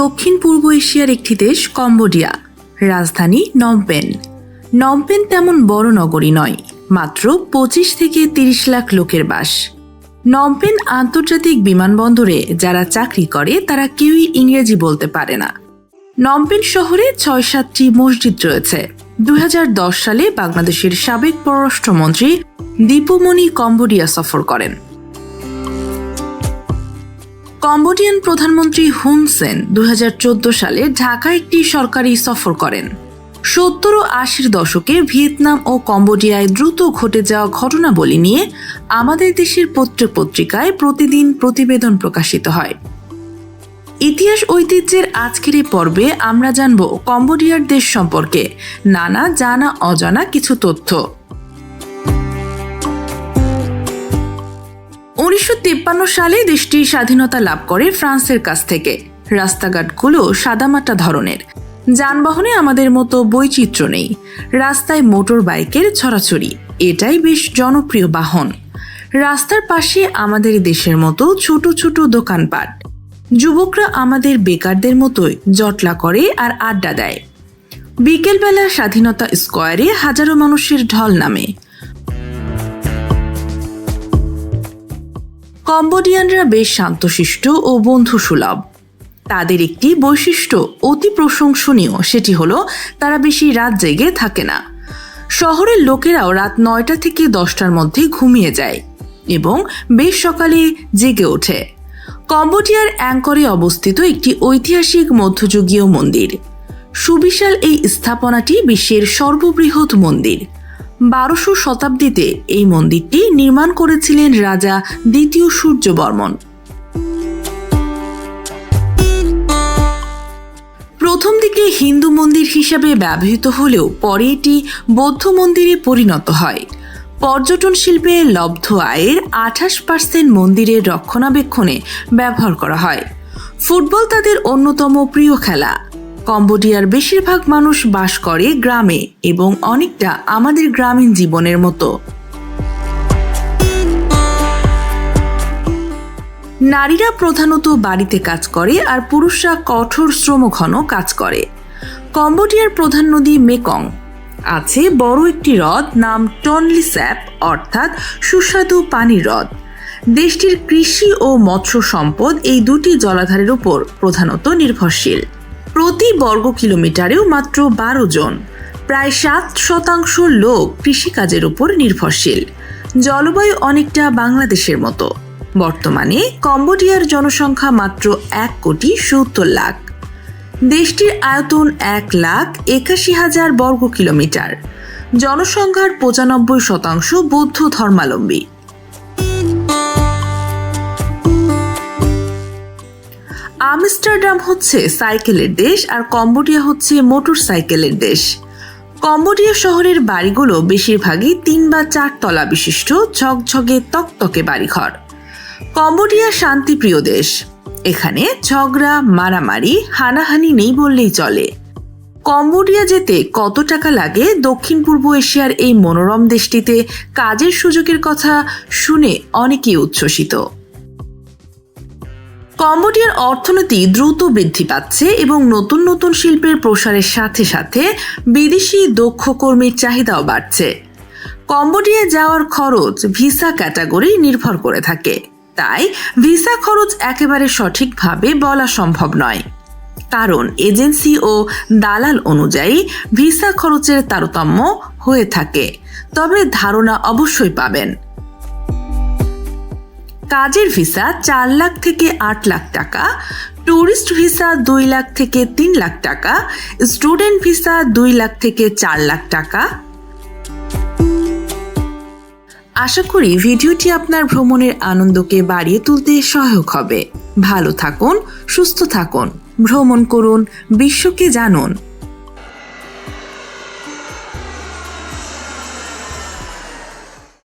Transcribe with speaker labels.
Speaker 1: দক্ষিণ পূর্ব এশিয়ার একটি দেশ কম্বোডিয়া, রাজধানী নমপেন। নমপেন তেমন বড় নগরী নয়, মাত্র পঁচিশ থেকে তিরিশ লাখ লোকের বাস। নমপেন আন্তর্জাতিক বিমানবন্দরে যারা চাকরি করে, তারা কেউই ইংরেজি বলতে পারে না। নমপেন শহরে ছয় সাতটি মসজিদ রয়েছে। দু হাজার দশ সালে বাংলাদেশের সাবেক পররাষ্ট্রমন্ত্রী দীপুমণি কম্বোডিয়া সফর করেন। কম্বোডিয়ান প্রধানমন্ত্রী হুন সেন দুই সালে ঢাকা একটি সরকারি সফর করেন। সত্তর ও আশির দশকে ভিয়েতনাম ও কম্বোডিয়ায় দ্রুত ঘটে যাওয়া ঘটনাবলী নিয়ে আমাদের দেশের পত্র পত্রিকায় প্রতিদিন প্রতিবেদন প্রকাশিত হয়। ইতিহাস ঐতিহ্যের আজকের এই পর্বে আমরা জানব কম্বোডিয়ার দেশ সম্পর্কে। নানা, জানা, অজানা কিছু তথ্য। উনিশশো সালে দেশটি স্বাধীনতা লাভ করে ফ্রান্সের কাছ থেকে। রাস্তাঘাটগুলো সাদামাটা ধরনের। যানবাহনে আমাদের মতো বৈচিত্র্য নেই। রাস্তায় মোটর বাইকের ছড়াছড়ি, এটাই বেশ জনপ্রিয় বাহন। রাস্তার পাশে আমাদের দেশের মতো ছোট ছোট দোকানপাট। যুবকরা আমাদের বেকারদের মতোই জটলা করে আর আড্ডা দেয়। বিকেলবেলা স্বাধীনতা স্কোয়ারে হাজারো মানুষের ঢল নামে। কম্বোডিয়ানরা বেশ শান্তশিষ্ট ও বন্ধুসুলভ। তাদের একটি বৈশিষ্ট্য অতি প্রশংসনীয়, সেটি হলো তারা বেশি রাত জেগে থাকে না। শহরের লোকেরাও রাত নয়টা থেকে দশটার মধ্যে ঘুমিয়ে যায় এবং বেশ সকালে জেগে ওঠে। কম্বোডিয়ার অ্যাঙ্করে অবস্থিত একটি ঐতিহাসিক মধ্যযুগীয় মন্দির। সুবিশাল এই স্থাপনাটি বিশ্বের সর্ববৃহৎ মন্দির। বারোশো শতাব্দীতে এই মন্দিরটি নির্মাণ করেছিলেন রাজা দ্বিতীয় সূর্যবর্মন। প্রথম দিকে হিন্দু মন্দির হিসাবে ব্যবহৃত হলেও পরে এটি বৌদ্ধ মন্দিরে পরিণত হয়। পর্যটন শিল্পে লব্ধ আয়ের আঠাশ পার্সেন্ট মন্দিরের রক্ষণাবেক্ষণে ব্যবহার করা হয়। ফুটবল তাদের অন্যতম প্রিয় খেলা। কম্বোডিয়ার বেশিরভাগ মানুষ বাস করে গ্রামে এবং অনেকটা আমাদের গ্রামীণ জীবনের মতো। নারীরা প্রধানত বাড়িতে কাজ করে আর পুরুষরা কঠোর শ্রমঘন কাজ করে। কম্বোডিয়ার প্রধান নদী মেকং। আছে বড় একটি হ্রদ নাম টনলি স্যাপ অর্থাৎ সুস্বাদু পানির হ্রদ। দেশটির কৃষি ও মৎস্য সম্পদ এই দুটি জলাধারের উপর প্রধানত নির্ভরশীল। প্রতি বর্গ কিলোমিটারেও মাত্র বারো জন। প্রায় সাত শতাংশ লোক কৃষিকাজের উপর নির্ভরশীল। জলবায়ু অনেকটা বাংলাদেশের মতো। বর্তমানে কম্বোডিয়ার জনসংখ্যা মাত্র এক কোটি সত্তর লাখ। দেশটির আয়তন এক লাখ একাশি হাজার বর্গ কিলোমিটার। জনসংখ্যার পঁচানব্বই শতাংশ বৌদ্ধ ধর্মাবলম্বী। আমস্টারডাম হচ্ছে সাইকেলের দেশ আর কম্বোডিয়া হচ্ছে মোটর সাইকেলের দেশ। কম্বোডিয়া শহরের বাড়িগুলো বেশিরভাগই তিন বা চার তলা বিশিষ্ট, ঝকঝকে, তকতকে বাড়িঘর। কম্বোডিয়া শান্তিপ্রিয় দেশ। এখানে ঝগড়া, মারামারি, হানাহানি নেই বললেই চলে। কম্বোডিয়া যেতে কত টাকা লাগে দক্ষিণ পূর্ব এশিয়ার এই মনোরম দেশটিতে, কাজের সুযোগের কথা শুনে অনেকেই উচ্ছ্বসিত। কম্বোডিয়ার অর্থনীতি দ্রুত বৃদ্ধি পাচ্ছে এবং নতুন নতুন শিল্পের প্রসারের সাথে সাথে বিদেশি দক্ষ কর্মীর চাহিদাও বাড়ছে। কম্বোডিয়া যাওয়ার খরচ ভিসা ক্যাটাগরি নির্ভর করে থাকে। তাই ভিসা খরচ একেবারে সঠিকভাবে বলা সম্ভব নয়। কারণ এজেন্সি ও দালাল অনুযায়ী ভিসা খরচের তারতম্য হয়ে থাকে। তবে ধারণা অবশ্যই পাবেন। কাজের ভিসা চার লাখ থেকে আট লাখ টাকা ট্যুরিস্ট ভিসা দুই লাখ থেকে তিন লাখ টাকা, স্টুডেন্ট ভিসা দুই লাখ থেকে চার লাখ টাকা। আশা করি ভিডিওটি আপনার ভ্রমণের আনন্দকে বাড়িয়ে তুলতে সহায়ক হবে। ভালো থাকুন, সুস্থ থাকুন, ভ্রমণ করুন, বিশ্বকে জানুন।